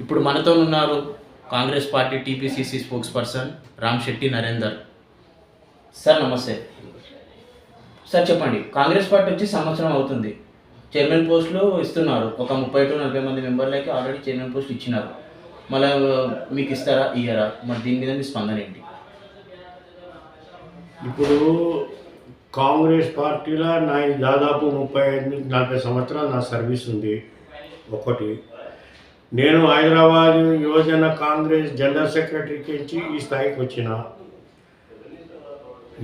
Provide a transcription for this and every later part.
ఇప్పుడు మనతో ఉన్నారు Congress party TPCC spokesperson Ram Shetty Narender. Sir నమస్తే. సార్ చెప్పండి. కాంగ్రెస్ పార్టీ వచ్చి సంవత్సరం అవుతుంది. చైర్మన్ పోస్టులు ఇస్తున్నారు. ఒక ముప్పై టు నలభై మంది మెంబర్లకి ఆల్రెడీ చైర్మన్ పోస్ట్ ఇచ్చినారు. మళ్ళీ మీకు ఇస్తారా ఇయ్యరా? మరి దీని మీద మీ స్పందన ఏంటి? ఇప్పుడు కాంగ్రెస్ పార్టీలో నా దాదాపు ముప్పై ఐదు నలభై సంవత్సరాలు నా సర్వీస్ ఉంది. ఒకటి. నేను హైదరాబాద్ యువజన కాంగ్రెస్ జనరల్ సెక్రటరీకి నుంచి ఈ స్థాయికి వచ్చిన.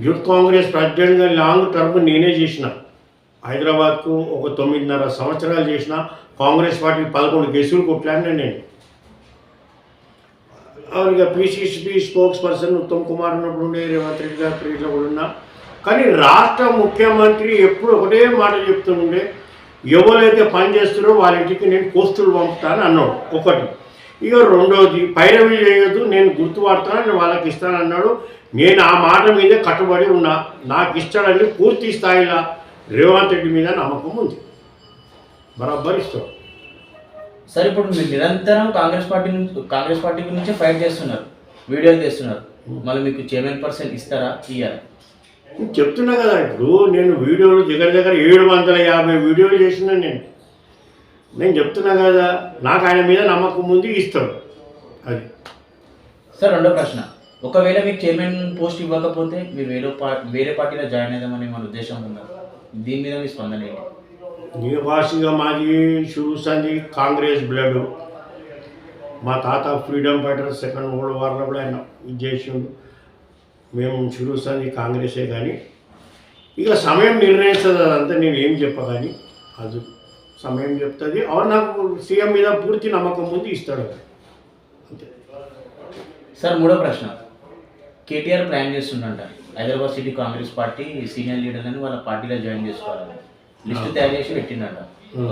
యూత్ కాంగ్రెస్ ప్రెసిడెంట్గా లాంగ్ టర్మ్ నేనే చేసిన. హైదరాబాద్కు ఒక తొమ్మిదిన్నర సంవత్సరాలు చేసిన. కాంగ్రెస్ పార్టీ పదకొండు కేసులు కొట్లాడినా నేను. ఇక పిసిసిపి స్పోక్స్ పర్సన్ ఉత్తమ్ కుమార్ ఉన్నప్పుడు ఉండే రేవంత్ రెడ్డి గారు కూడా ఉన్నా. కానీ రాష్ట్ర ముఖ్యమంత్రి ఎప్పుడు ఒకటే మాట చెప్తుండే ఎవరైతే పని చేస్తారో వాళ్ళ ఇంటికి నేను పోస్టులు పంపుతాను అన్నాడు. ఒకటి. ఇక రెండోది పైరవి చేయొద్దు నేను గుర్తుపడతాను నేను వాళ్ళకి ఇస్తాను అన్నాడు. నేను ఆ మాట మీదే కట్టుబడి ఉన్నా. నాకు ఇస్తాడని పూర్తి స్థాయిలో రేవంత్ రెడ్డి మీద నమ్మకం ఉంది. బరాబర్ ఇస్తాడు. సార్ ఇప్పుడు మీరు నిరంతరం కాంగ్రెస్ పార్టీ నుంచి కాంగ్రెస్ పార్టీ గురించి ఫైట్ చేస్తున్నారు. వీడియోలు చేస్తున్నారు మళ్ళీ మీకు చైర్మన్ పర్సన్ ఇస్తారా? ఇయ్యారా నేను చెప్తున్నా కదా ఇప్పుడు నేను వీడియోలు దగ్గర దగ్గర ఏడు వందల యాభై వీడియోలు చేసిన నేను. నేను చెప్తున్నా కదా నాకు ఆయన మీద నమ్మకం ఉంది ఇస్తాడు. అది. సార్ రెండో ప్రశ్న. ఒకవేళ మీకు చైర్మన్ పోస్ట్ ఇవ్వకపోతే మీరు వేరే పా వేరే పార్టీలో జాయిన్ అయిదామని మన ఉద్దేశం ఉన్నారు దీని మీద మీ స్పందన ఏంటి? నివాసిగా మాది చూస్తుంది కాంగ్రెస్ బ్లడ్. మా తాత ఫ్రీడమ్ ఫైటర్ సెకండ్ వరల్డ్ వార్లో కూడా ఆయన చేసిండు. మేము చూస్తుంది కాంగ్రెసే కానీ ఇక సమయం నిర్ణయిస్తుంది అదంతా నేను ఏం చెప్ప కానీ అది సమయం చెప్తుంది. అవును నాకు సీఎం మీద పూర్తి నమ్మకం ఉంది ఇస్తాడు అంతే. సార్ మూడో ప్రశ్న. KTR plan చేస్తుండంట. Hyderabad city Congress party senior లీడర్లని వాళ్ళ పార్టీలో జాయిన్ చేసుకోవాలని. లిస్టు తయారు చేసి పెట్టిండంట.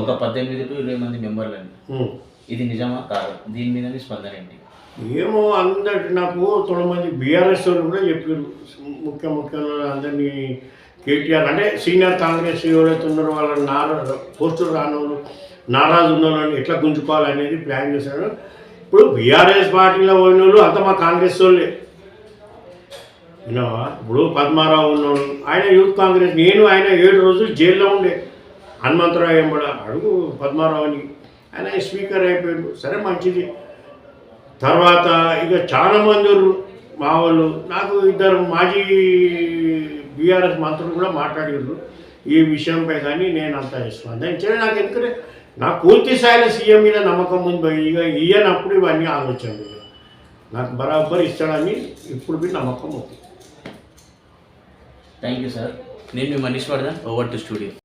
ఒక పద్దెనిమిది టు ఇరవై మంది మెంబర్లని. ఇది నిజమా? కాదు? దీని మీద స్పందన ఏంటి? ఏమో అందరి నాకు తొమ్మిది బీఆర్ఎస్ వాళ్ళు కూడా చెప్పారు ముఖ్య ముఖ్యంగా అందరినీ కేటీఆర్ అంటే సీనియర్ కాంగ్రెస్ ఎవరైతే ఉన్నారో వాళ్ళ నారా పోస్టులు రానోళ్ళు నారాజు ఉన్నవాళ్ళని ఎట్లా గుంజుకోవాలనేది ప్లాన్ చేశారు. ఇప్పుడు బీఆర్ఎస్ పార్టీలో పోయిన వాళ్ళు అంతా మా కాంగ్రెస్ వాళ్ళే. విన్నావా? ఇప్పుడు పద్మారావు ఉన్నాడు ఆయన యూత్ కాంగ్రెస్ నేను ఆయన ఏడు రోజులు జైల్లో ఉండే. హనుమంతరావు ఏం కూడా అడుగు పద్మారావుని. ఆయన స్పీకర్ అయిపోయాడు. సరే మంచిది. తర్వాత ఇక చాలా మంది మా వాళ్ళు నాకు ఇద్దరు మాజీ బీఆర్ఎస్ మంత్రులు కూడా మాట్లాడారు ఈ విషయంపై కానీ నేను అంత స్పందించలేదు నాకు ఎందుకంటే నాకు పూర్తి స్థాయిలో సీఎం మీద నమ్మకం ఉంది. ఇక ఇయ్యనప్పుడు ఇవన్నీ ఆలోచనలు నాకు బరాబర్ ఇస్తాడని ఇప్పుడు మీ నమ్మకం ఉంది. థ్యాంక్ యూ సార్ నేను మీ Manish Vardhan over to studio.